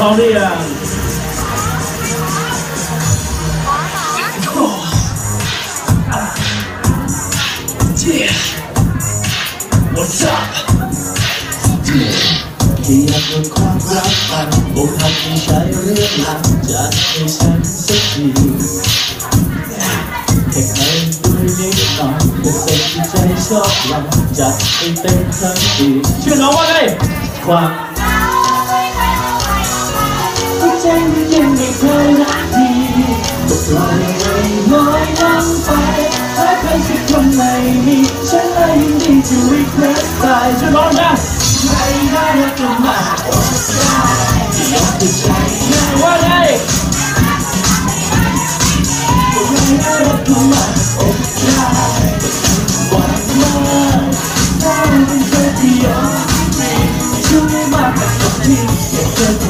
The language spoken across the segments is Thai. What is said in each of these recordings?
ร้อมหรือยัง What's up ที่อยากรู้ความรักมันอกหักไม่ใช่เรื่องหลักจะให้ฉันสักทีแค่ใครด้วยนิดหน่อยแต่สิ่งที่ใจชอบเราจะให้เต็มทั้งทีชื่อน้องว่าไงความ นยังไม่เคยรักดีก็ปล่อยไว้ลอยน้ำไปถ้าใครสักคนไม่มีฉันเลยยินดีจะ request ไปชื่อน้องนะใครได้รักก็มาโอ้ได้ที่ยอมใจง่ว่าไงใครได้รักก็มาโอ้ได้หวังว่าถ้าเป็นเธอที่ยอมช่วยมากกว่าที่อยากเก็จะ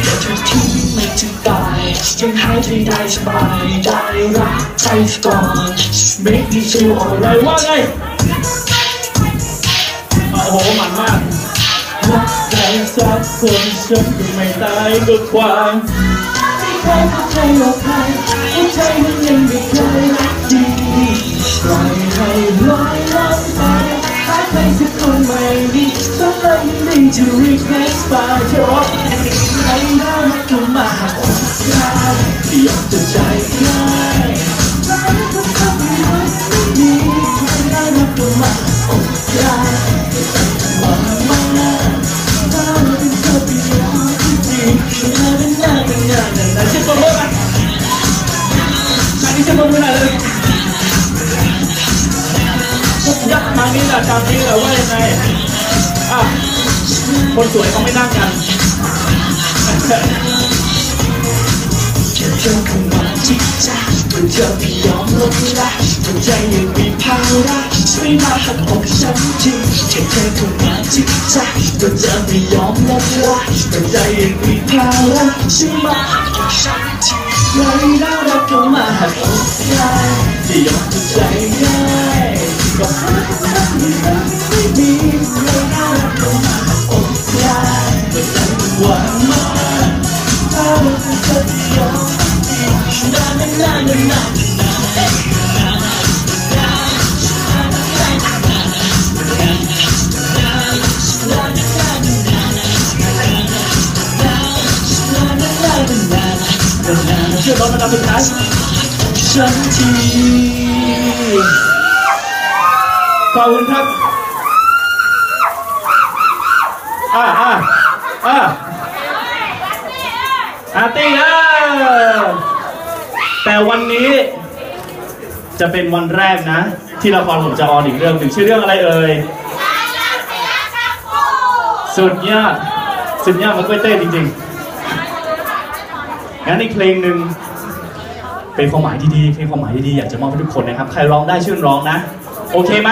ไม่ถึงตายยังหายใจได้สบายได้รักใจก่อน make me feel alright ว่าไงโอ้โหมันมากรักใครสักคนฉันก็ไม่ตายก็ความไม่เคยเข้าใจหรอกใครหัวใจมันยัง ฉันเลยยินดีจะ request ไปเธอรักใครน่ารักก็มาอกได้ยอมจะใจง่ายรักก็ทำให้มันไม่ดีใครน่ารักก็มา คนสวยเขาไม่นั่งกันเจอคำว่าที่ใจเมื่อเธอไม่ยอมลงละหัวใจยังมีภาระช่วยมาหักอกฉันทีเจอคำว่าที่ใจเมื่อเธอไม่ยอมลงละหัวใจยังมีภาระช่วยมาหักอกฉันทีใครน่ารักก็มาหักอกได้ที่ยอมจะใจง่ายก็หาทางที่มันไม่ดีใครน่ารั นานนานนานนานชื่อรถนะครับสุดท้ายฉันทีขอบคุณครับ อ่าอ่าอ่าอาร์ตี้เออแต่วันนี้ จะเป็นวันแรกนะ ที่ละครผมจะออนอีกเรื่องหนึ่งชื่อเรื่องอะไรเอ่ยสุดยอดสุดยอดมันก็เต้จริงๆงั้นอีกเพลงหนึ่งเป็นความหมายดีๆเพลงความหมายดีๆอยากจะมอบให้ทุกคนนะครับ ใครร้องได้ชื่นร้องนะ โอเคไหม